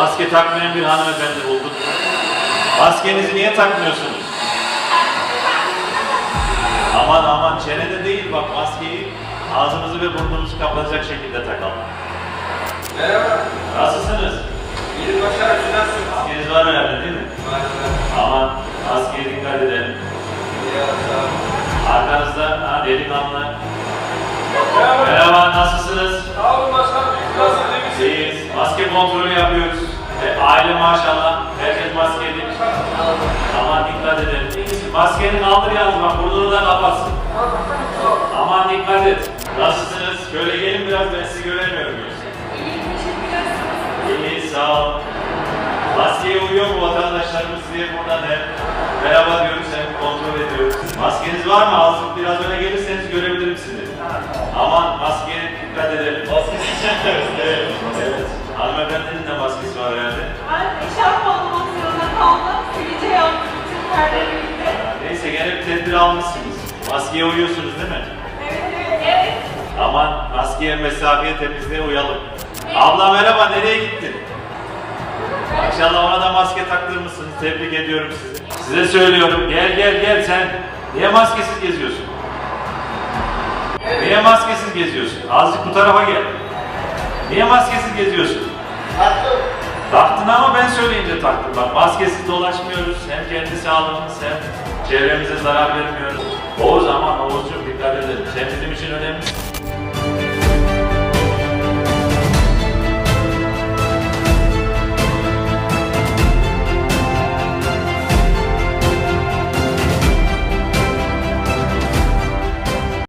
Maske takmayan bir hanımefendi bulduk. Maskenizi niye takmıyorsunuz? Aman aman çenede değil bak maskeyi ağzımızı ve burnumuzu kapatacak şekilde takalım. Merhaba. Nasılsınız? İyi başarı. Siz nasılsınız? Maskeniz var herhalde değil mi? Maşallah. Aman maskeye dikkat edelim. Arkanızda ha, delikanlı. Merhaba. Merhaba nasılsınız? Sağ olun başkanım. Nasılsınız? İyiyiz. Maske kontrolü yapıyoruz. E, aile maşallah. Herkes maskeli. Aman dikkat edelim. Maskeni kaldır yalnız bak burnunu da kapatsın. Aman dikkat et. Nasılsınız? Şöyle gelin biraz ben sizi göremiyorum. İyi sağ olun. Maskeye uyuyor mu vatandaşlarımız diye buradan hem merhaba diyoruz hem kontrol ediyoruz. Maskeniz var mı? Ağzım biraz öne gelirseniz görebilirim sizi. Aman maskeye dikkat edelim. Maskesi evet. evet. Neyse gene bir tedbir almışsınız. Maskeye uyuyorsunuz değil mi? Evet, evet. Aman maskeye, mesafeye, temizliğe uyalım. Abla merhaba, nereye gittin? Maşallah ona da maske taktırmışsınız. Tebrik ediyorum sizi. Size söylüyorum. Gel gel gel sen. Niye maskesiz geziyorsun? Niye maskesiz geziyorsun? Azıcık bu tarafa gel. Niye maskesiz geziyorsun? Taktın ama ben söyleyince taktım. Bak maskesiz dolaşmıyoruz. Hem kendi sağlığımız hem çevremize zarar vermiyoruz. Oğuz aman Oğuzcuğum dikkat edelim. Sen bizim için önemlisin.